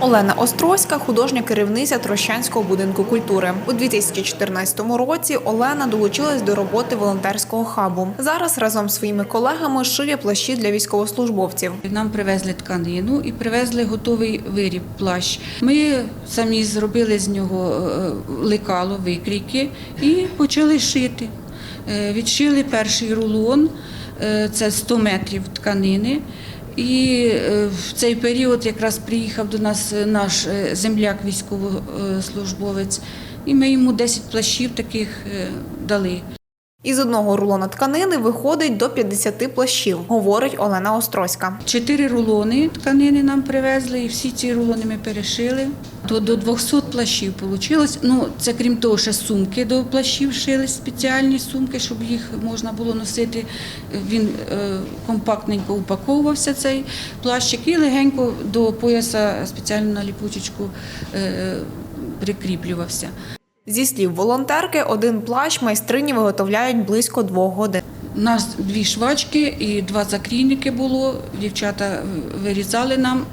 Олена Острозька, художня керівниця Трощанського будинку культури. У 2014 році Олена долучилась до роботи волонтерського хабу. Зараз разом з своїми колегами шиє плащі для військовослужбовців. Нам привезли тканину і привезли готовий виріб плащ. Ми самі зробили з нього е, лекало, викрійки і почали шити. Е, Відшили перший рулон, е, це 100 метрів тканини. І е, в цей період якраз приїхав до нас е, наш е, земляк, військовослужбовець, і ми йому 10 плащів таких дали. Із одного рулона тканини виходить до 50 плащів, говорить Олена Острозька. Чотири рулони тканини нам привезли, і всі ці рулони ми перешили. То до 200 плащів вийшло. Ну, це крім того, ще сумки до плащів шили, спеціальні сумки, щоб їх можна було носити. Він е, компактненько упаковувався цей плащик і легенько до пояса спеціально на ліпучечку е, прикріплювався. Зі слів волонтерки, один плащ майстрині виготовляють близько двох годин. У нас дві швачки і два закрійники було. Дівчата вирізали нам,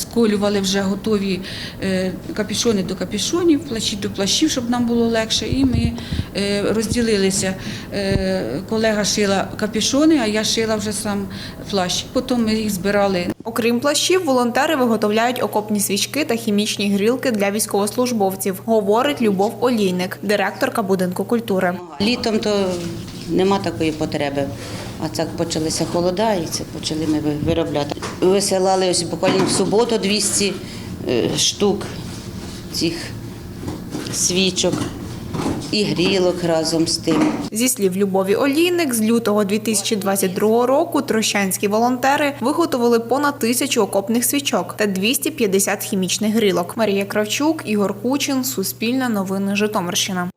сколювали вже готові е, капюшони до капюшонів, плащі до плащів, щоб нам було легше. І ми е, розділилися. Е, Колега шила капюшони, а я шила вже сам плащ. Потім ми їх збирали Окрім плащів, волонтери виготовляють окопні свічки та хімічні грілки для військовослужбовців, говорить Любов Олійник, директорка будинку культури. Літом то нема такої потреби. А так почалися холода, і це почали ми виробляти. Висилали ось буквально в суботу 200 е, штук цих свічок і грілок разом з тим. Зі слів Любові Олійник, з лютого 2022 року трощанські волонтери виготовили понад тисячу окопних свічок та 250 хімічних грілок. Марія Кравчук, Ігор Кучин, Суспільне новини Житомирщина.